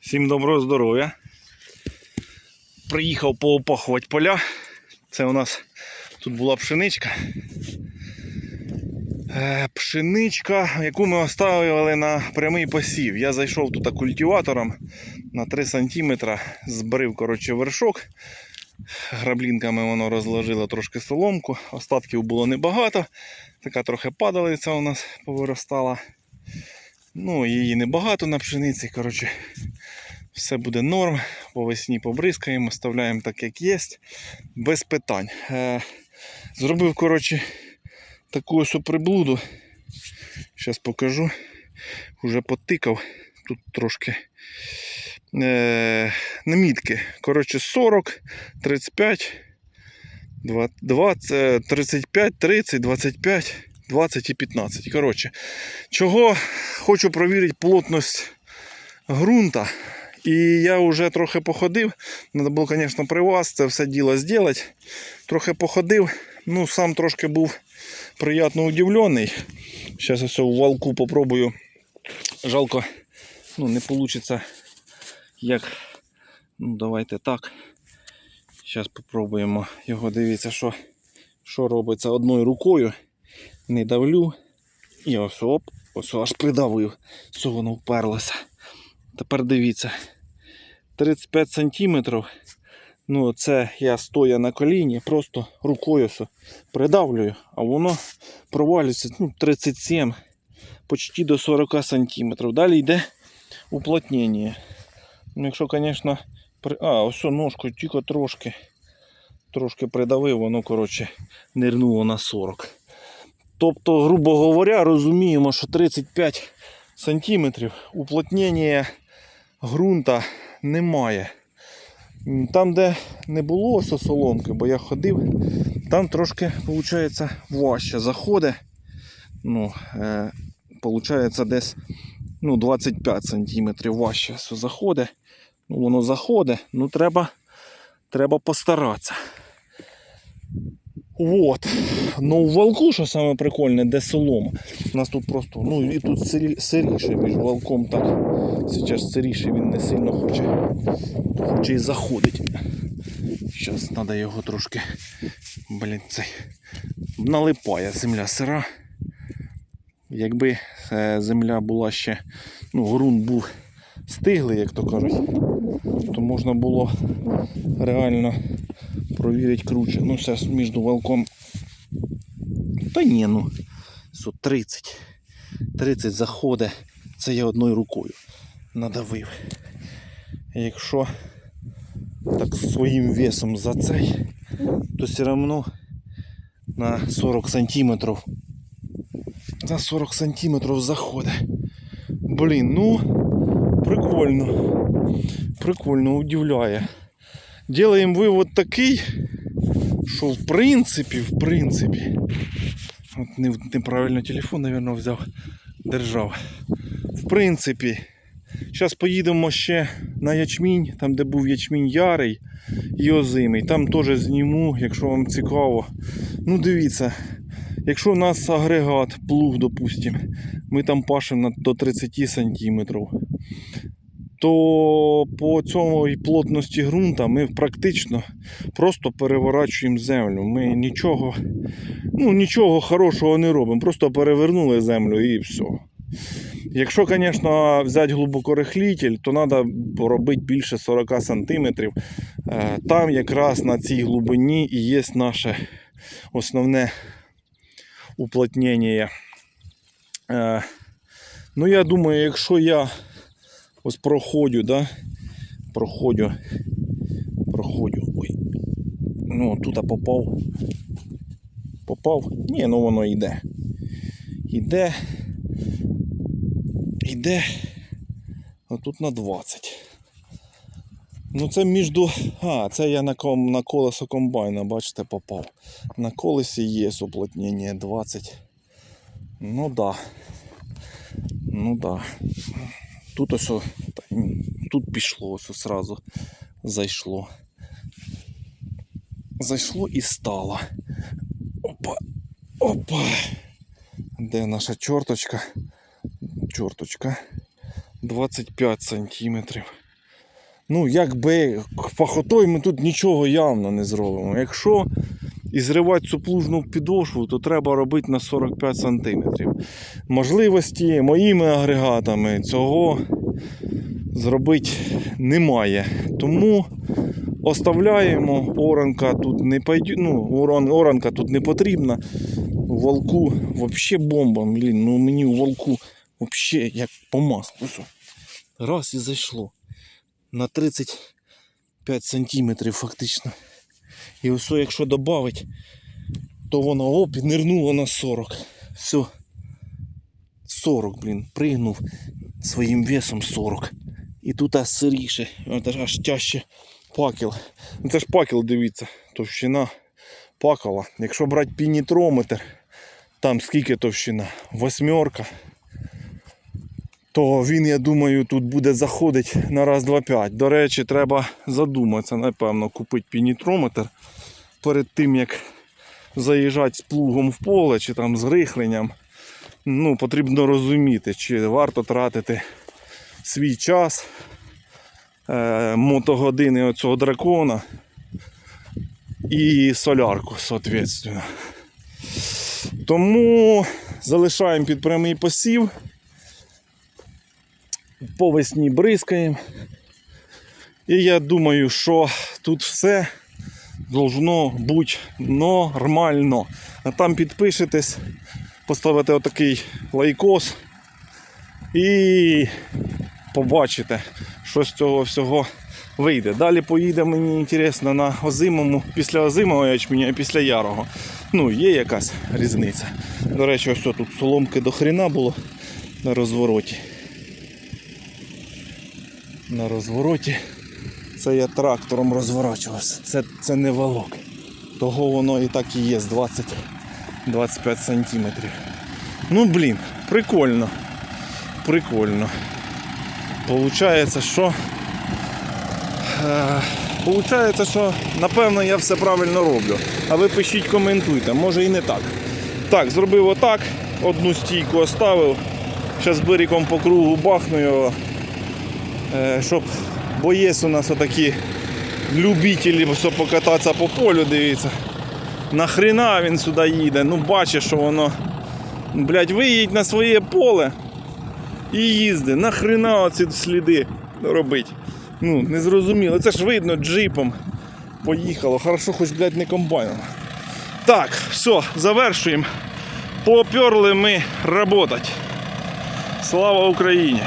Всім доброго здоров'я. Приїхав поопахувати поля. Це у нас тут була пшеничка. Е, Пшеничка, яку ми оставили на прямий посів. Я зайшов тут культиватором на 3 см, збрив коротше, вершок. Граблінками воно розложило трошки соломку. Остатків було небагато. Така трохи падалиця у нас повиростала. Ну, її небагато на пшениці. Коротше, все буде норм. По весні побризкаємо, оставляємо так, як є. Без питань. Е, зробив, коротше, таку ось приблуду. Зараз покажу. Уже потикав. Тут трошки е, намітки. Коротше, 40, 35, 20, 35, 30, 25, 20 і 15. Коротше, чого хочу провірити плотність ґрунта. І я вже трохи походив. Треба було, звісно, при вас це все діло зробити. Трохи походив. Ну, сам трошки був приємно удивлений. Зараз ось в валку попробую. Жалко, ну, не вийде як. Ну, давайте так. Зараз попробуємо його. Дивіться, що, що робиться одною рукою. Не давлю. І ось оп, ось аж придавив. Все воно вперлося. Тепер дивіться. 35 сантиметрів. Ну, це я стоя на коліні, просто рукою придавлюю, а воно провалюється ну, 37, почти до 40 сантиметрів. Далі йде уплотнення. Ну, якщо, звісно, при... а, ось ножку тільки трошки, трошки придавив, воно, коротше, нирнуло на 40. Тобто, грубо говоря, розуміємо, що 35 сантиметрів уплотнення ґрунта немає. Там, де не було сосоломки, бо я ходив, там трошки виходить, важче заходить. Ну, е, получається десь ну, 25 см важче все заходить. Ну, воно заходить, ну треба, треба постаратися. Вот. Ну, в валку, що саме прикольне, де солома. У нас тут просто, ну і тут сиріше між валком так. Зараз сиріше він не сильно хоче, хоче і заходить. Зараз треба його трошки, блін, цей, налипає земля сира. Якби е, земля була ще, ну, ґрунт був стиглий, як то кажуть, то можна було реально провірити круче. Ну, зараз між валком. Та ні, ну. Со 30. 30 заходить. Це я одною рукою надавив. Якщо так своїм весом за цей, то все одно на 40 сантиметрів. На 40 сантиметрів заходить. Блін, ну прикольно. Прикольно, удивляє. Делаем вивод такий, що в принципі, в принципі, от не, неправильно телефон, мабуть, взяв, держав. В принципі, зараз поїдемо ще на ячмінь, там де був ячмінь ярий і озимий. Там теж зніму, якщо вам цікаво. Ну дивіться, якщо у нас агрегат, плуг, допустимо, ми там пашемо до 30 сантиметрів то по цьому і плотності ґрунта ми практично просто переворачуємо землю. Ми нічого, ну, нічого хорошого не робимо, просто перевернули землю і все. Якщо, звісно, взяти глибокорихлітель, то треба робити більше 40 см. Там якраз на цій глибині і є наше основне уплотнення. Е, Ну, я думаю, якщо я ось проходю, да? Проходю. Проходю. Ой. Ну, тут попав. Попав? Ні, ну воно йде. Йде. Йде. А тут на 20. Ну це між... А, це я на, ком... на колесо комбайна, бачите, попав. На колесі є уплотнення 20. Ну да. Ну да. Тут ось тут пішло ось сразу зайшло. Зайшло і стало. Опа. Опа. Де наша чорточка? Чорточка. 25 сантиметрів. Ну, якби пахотою ми тут нічого явно не зробимо. Якщо і зривати цю плужну підошву, то треба робити на 45 см. Можливості моїми агрегатами цього зробити немає. Тому оставляємо. Оранка тут не пойде, ну, оранка тут не потрібна. Волку взагалі бомба. Блін, ну мені у волку взагалі як по маслу. Раз і зайшло. На 35 сантиметрів фактично. І ось якщо додати, то воно оп, нирнуло на 40. Все. 40, блін, пригнув своїм весом 40. І тут аж сиріше, аж тяжче пакел. Ну це ж пакел, дивіться, товщина пакала. Якщо брати пінітрометр, там скільки товщина? Восьмерка. То він, я думаю, тут буде заходити на раз, два, п'ять. До речі, треба задуматися, напевно, купити пінітрометр перед тим, як заїжджати з плугом в поле чи там з рихленням. Ну, потрібно розуміти, чи варто тратити свій час, е, мотогодини оцього дракона і солярку, соответственно. Тому залишаємо під прямий посів. По весні бризкаємо. І я думаю, що тут все должно бути нормально. А там підпишетесь, поставите отакий лайкос і побачите, що з цього всього вийде. Далі поїде мені інтересно на озимому, після озимого ячменя і після ярого. Ну, є якась різниця. До речі, ось тут соломки до хрена було на розвороті. На розвороті. Це я трактором розворачувався. Це, це не валок. Того воно і так і є з 20-25 сантиметрів. Ну блін, прикольно. Прикольно. Получається, що. Е, Получається, що напевно я все правильно роблю. А ви пишіть, коментуйте, може і не так. Так, зробив отак, одну стійку оставив. Зараз берегом по кругу бахну його. Е, щоб бо є у нас отакі любителі все покататися по полю, дивіться. Нахрена він сюди їде? Ну бачиш, що воно. Блять, виїдь на своє поле і їзди. Нахрена оці сліди робить? Ну, не зрозуміло. Це ж видно джипом. Поїхало. Хорошо, хоч, блядь, не комбайном. Так, все, завершуємо. Поперли ми работать. Слава Україні!